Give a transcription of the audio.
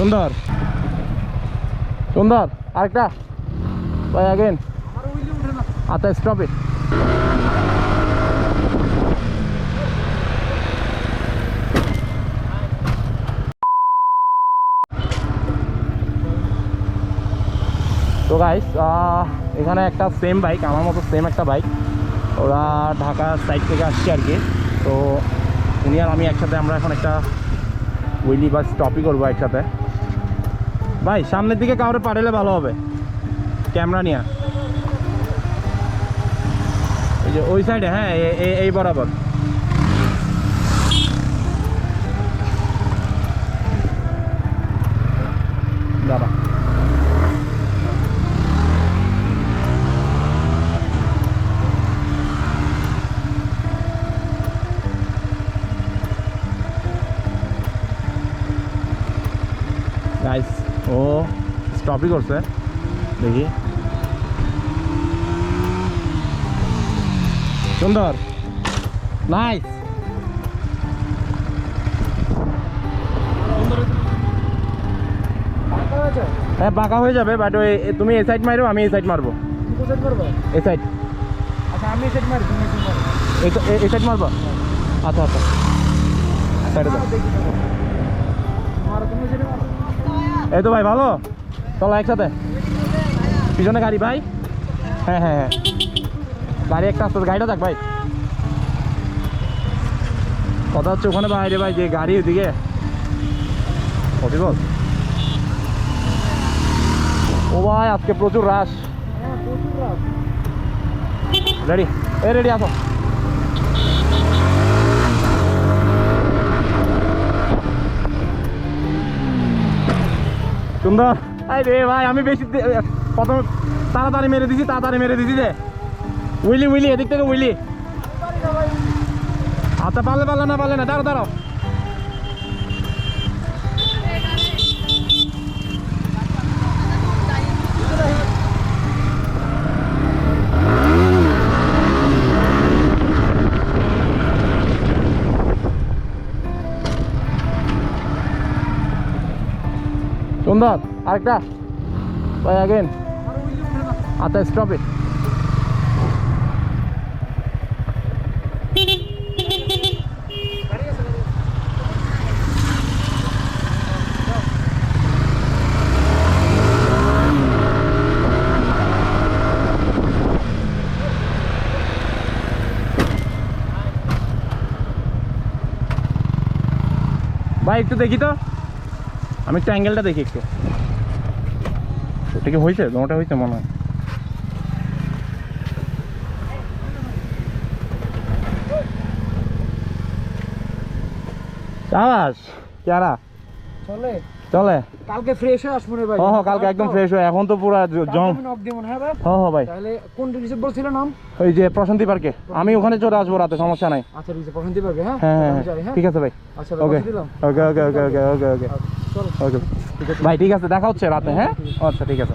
সুন্দর সুন্দর আরেকটা। ভাই আগেন আচ্ছা স্টপ তো গাইস এখানে একটা সেম বাইক আমার মতো সেম একটা বাইক ওরা ঢাকার সাইড থেকে আসছে আর কি। তো উনি আর আমি একসাথে আমরা এখন একটা উইলি বা স্টপই করব একসাথে। ভাই, সামনের দিকে কাউরে পাঠালে ভালো হবে। ক্যামেরা নিয়ে। এই যে ওই সাইডে হ্যাঁ এই বরাবর। দাঁড়া। ও স্টপই করছে। দেখি। সুন্দর। নাইস হ্যাঁ বাঁকা হয়ে যাবে বাট ওই এ- তুমি এই সাইড মারো আমি এই সাইড মারবো। এই সাইড আচ্ছা আমি তুমি এই এই সাইড মারবো? আচ্ছা আচ্ছা। সাইডে দাও মারো তুমি মারো। এই তো ভাই ভালো? চলো একসাথে। পিছনে গাড়ি ভাই? হ্যাঁ হ্যাঁ হ্যাঁ। গাড়ি একটা আসতে গাড়িটা দেখ ভাই। কথা হচ্ছে ওখানে বাইরে ভাই যে গাড়ি ওদিকে। পসিবল ও ভাই আজকে প্রচুর রাশ রেডি এ রেডি আসো। সুন্দর আরে ভাই, আমি বেশি প্রথম তাড়াতাড়ি মেরে দিছি, তাড়াতাড়ি মেরে দিছি যে। উইলি উইলি, এদিক থেকে উইলি। আচ্ছা পারলে পারলে না পারলে না, দাঁড়াও দাঁড়াও। সুন্দর আরেকটা। ভাই আগেন আচ্ছা স্টপ ইট ভাই একটু দেখি তো। আমি একটু অ্যাঙ্গেলটা দেখি একটু। ওটা কি হয়েছে তোমারটা হয়েছে মনে হয়। চলে। চলে। কালকে ফ্রেশ হয়ে আসব ভাই। হ হ কালকে একদম ফ্রেশ হয়ে এখন তো পুরা জম হ্যাঁ ভাই? তাহলে কোন বলছিল নাম? ওই যে প্রশান্তি পার্কে। আমি ওখানে চলে আসব রাতে সমস্যা নাই। আচ্ছা প্রশান্তি হ্যাঁ? হ্যাঁ যাই, হ্যাঁ। ঠিক আছে ভাই। আচ্ছা ওকে। ওকে ওকে ওকে ওকে আচ্ছা, ওকে। ভাই ঠিক আছে দেখা হচ্ছে রাতে হ্যাঁ? আচ্ছা ঠিক আছে।